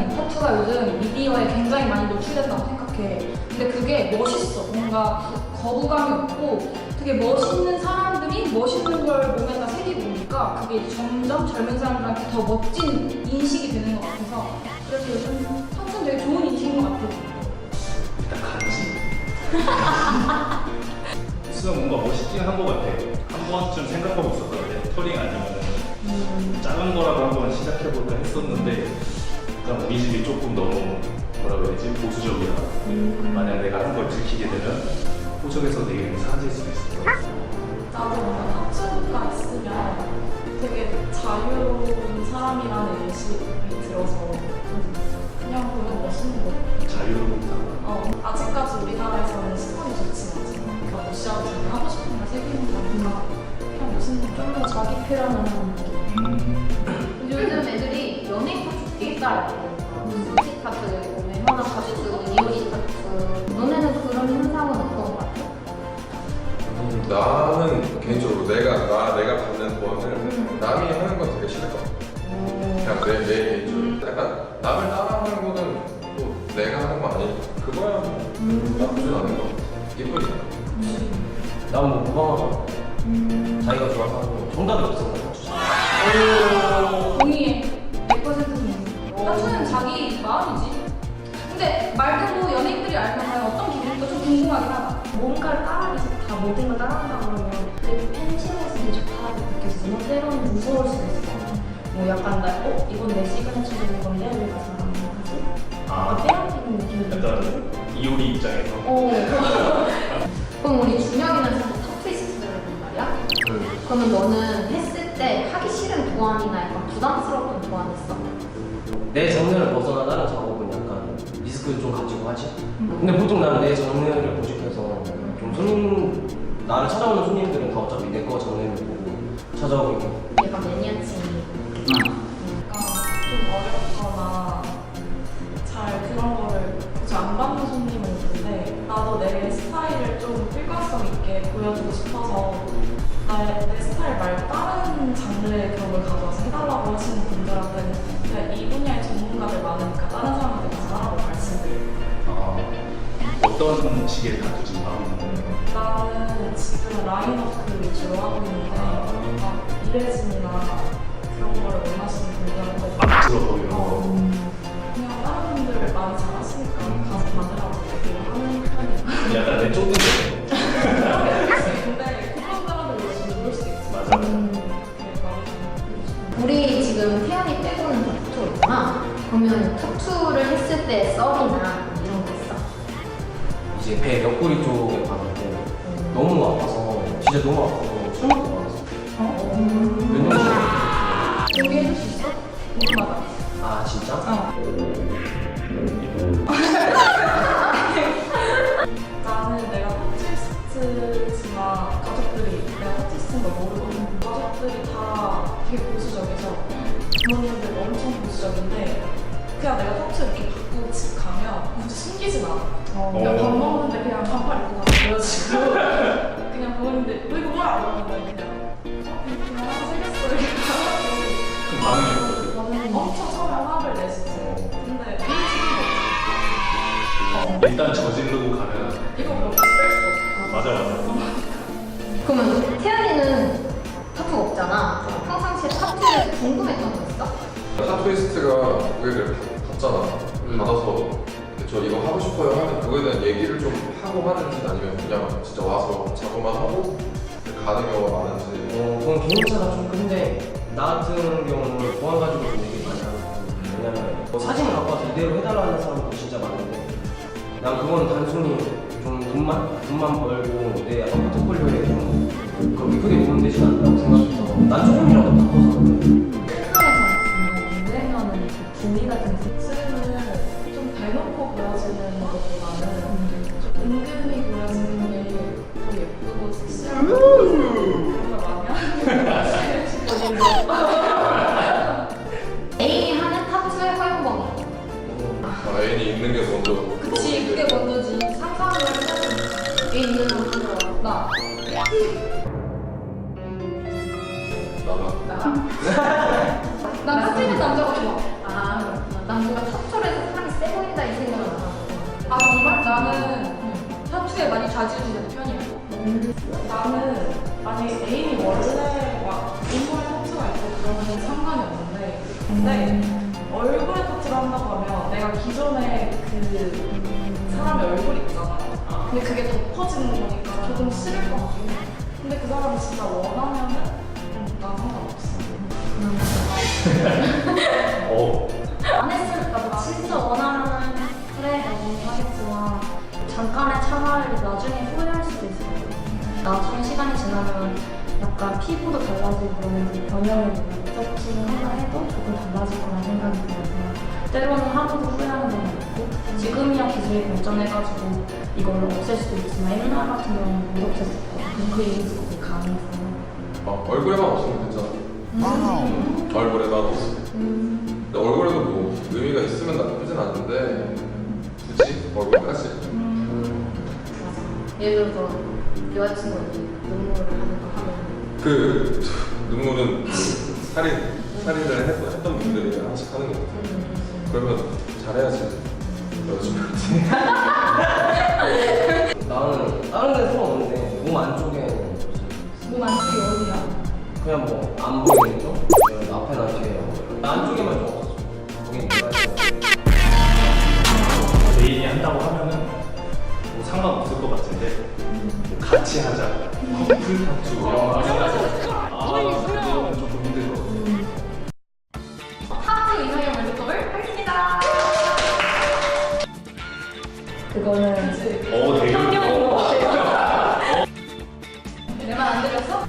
지금 미디어에 굉장히 많이 노출된다고 생각해. 근데 그게 멋있어. 뭔가 거부감이 없고 되게 멋있는 사람들이 멋있는 걸 몸에다 새기고 오니까 그게 점점 젊은 사람들한테 더 멋진 인식이 되는 것 같아서 그래서 요즘 탑은 되게 좋은 인식인 것 같아. 일단 간지. 수영 뭔가 멋있긴 한 것 같아. 한 번쯤 생각하고 있었거든. 터링 아니면 작은 거라도 한번 시작해볼까 했었는데 일단 우리 집이 조금 너무 뭐라 그래야지 보수적이라 만약 내가 한 걸 들키게 되면 호적에서 되게 사라질 수 있어. 나도 뭔가 타투가 있으면 되게 자유로운 사람이라는 인식이 들어서 그냥 보면 멋있는 것 같아. 자유롭다. 어, 아직까지 우리나라에서는 시선이 좋지 않지만 그러니까 러시아도 하고 싶은 걸 새기는 거니까 그냥 멋있는 좀더 자기 표현을 하는 되게. 수지 타투, 외모나 타투, 이효리 타투. 너네는 그런 현상은 어떤 것 같아? 음, 나는 개인적으로 내가 나 내가 받는 도안을 남이 하는 건 되게 싫을 것 같아. 그냥 내, 내 개인적으로 약간 남을 따라하는 거는 또 내가 하는 거 아니 그거야 뭐 나쁘진 않은 것 같아. 예쁘니까. 난뭐 무방하고 자기가 좋아서 하는 거 정답이 없어 동의해. 마음이지. 근데 말 그대로 연예인들이 알면 과연 어떤 기분일까 좀 궁금하긴 하다. 뭔가를 따라해서 다 모든 걸 따라한다 그러면 되게 팬심에서 되게 좋다고 느껴지지만 때로는 무서울 수도 있어. 뭐 약간 나, 어? 이건 내 시그니처적인 건데 왜 가서 안 하지? 아, 약간 빼앗기는 느낌이? 약간 이효리 입장에서 어. 그럼 우리 준영이는 사실 타투이스트란 말이야? 그러면 너는 했을 때 하기 싫은 도안이나 약간 부담스러웠던 도안 있어? 내 장르를 벗어나 다른 작업은 약간 리스크 좀 가지고 하지. 근데 보통 나는 내 장르를 고집해서 좀 손님 나를 찾아오는 손님들은 다 어차피 내 거 장르를 보고 찾아오고 약간 매니아층이 그러니까 좀 어렵거나 잘 그런 거를 굳이 안 받는 손님은 있는데 나도 내 스타일을 좀 일관성 있게 보여주고 싶어서 나의 내 스타일 말고 다른 장르의 그런 걸 가져와서 하시는 분들한테는 그냥 이 분야의 전문가들 많으니까 다른 사람한테 가서 하라고 말씀드려요. 아, 어떤 식의 다투지 마음이 나는 지금 라인워크 위주로 하고 있는데 막 이레진이나 그런 거를 원하시는 분들한테 막 들어보이는 거. 어, 그냥 다른 분들 많이 잘하시니까 가서 받으라고 얘기를 하는 편이에요. 약간 내 쫓는 거. 지금 태연이 빼고는 다 타투가 있잖아. 그러면 타투를 했을 때 썰이나 이런 거 있어? 이제 배 옆구리 쪽에 봤는데 너무 아파서 진짜 너무 아파서 술 먹고 나왔어 몇년 전에 얘기해 줄 수 있어? 궁금하다. 아 진짜? 어. 보수적이셔. 부모님들 엄청 보수적인데 그냥 내가 터치 이렇게 받고 집 가면 굳이 숨기진 않아. 그냥 밥 먹는데 그냥 반팔 입고 가서 보여지고 그냥 부모님들 너 이거 뭐야? 이러면 그냥 어? 하나 생겼어 이렇게 하고. 엄청 처음에 화를 내시지. 근데 어, 일단 저지르 평상시에 타투에서 궁금했던 거 있어? 타투이스트가 고객을 받- 받잖아. 받아서 저 이거 하고 싶어요 하면 그거에 대한 얘기를 좀 하고 하는지 아니면 그냥 진짜 와서 작업만 하고 가는 경우가 많은지. 어, 그건 개인차가 좀 큰데 나 같은 경우는 보안 가지고 좀 얘기 많이 하고 왜냐면 뭐 사진을 갖고 와서 이대로 해달라는 사람도 진짜 많은데 난 그건 단순히 좀 돈만 돈만 벌고 내 약간 포트폴리오에 좀 그렇게 크게 도움 되지 않는다고 생각해서 난 조금 같아요. 애인이 하는 타투의 허용범위. 아, 애인이 있는 게 먼저. 그치, 그게 먼저지. 상상을 해야지. 애인 있는 남자. 나. 난 있는 남자가 좋아. 아, 난 뭔가 해서 사람이 세 나는 타투에 많이 좌지우지되는 편이야. 나는 만약에 애인이 원래 근데 얼굴에 타투를 한다고 하면 내가 기존에 그 사람의 얼굴이 있잖아 근데 그게 덮어지는 거니까 조금 싫을 것 같긴 해. 근데 그 사람이 진짜 원하면은 음, 난 상관없어. 어, 안 했으니까 뭐 진짜 원하면 그래 너무 하겠지만 잠깐의 차마를 나중에 후회할 수도 같아 나중에 시간이 지나면 약간 피부도 달라지고 변형이 쪽지는 하나 해도 조금 달라질 거라는 생각이 들어서 때로는 하고도 후회하는 건 있고 지금이야 기술이 발전해가지고 이걸 없앨 수도 있지만 옛날 같은 경우는 못 없앴었거든 그 이미지가 되게 강해서 어, 얼굴에만 없으면 괜찮아. 음. 얼굴에만 없으면. 근데 얼굴에도 뭐 의미가 있으면 나쁘진 않은데 굳이 얼굴까지. 예를 들어서 여자친구한테 눈물을 하는 거 하면 그 눈물은 그 살인 살인을 했, 했던 분들이 하나씩 하는 거거든. 그러면 잘해야지. 여자친구한테. 나는 다른 데는 상관없는데 몸 안쪽에는 몸 안쪽이 어디야? 그냥 뭐 안 보이는 쪽? 앞에나 뒤에 안쪽에만 좀 없었어 내가 애인이 한다고 하면은 뭐 상관없을 것 같은데 뭐 같이 하자. 커플 타투 이런 거 생각해서 아, 그거는 어, 되게 내말 안 들렸어?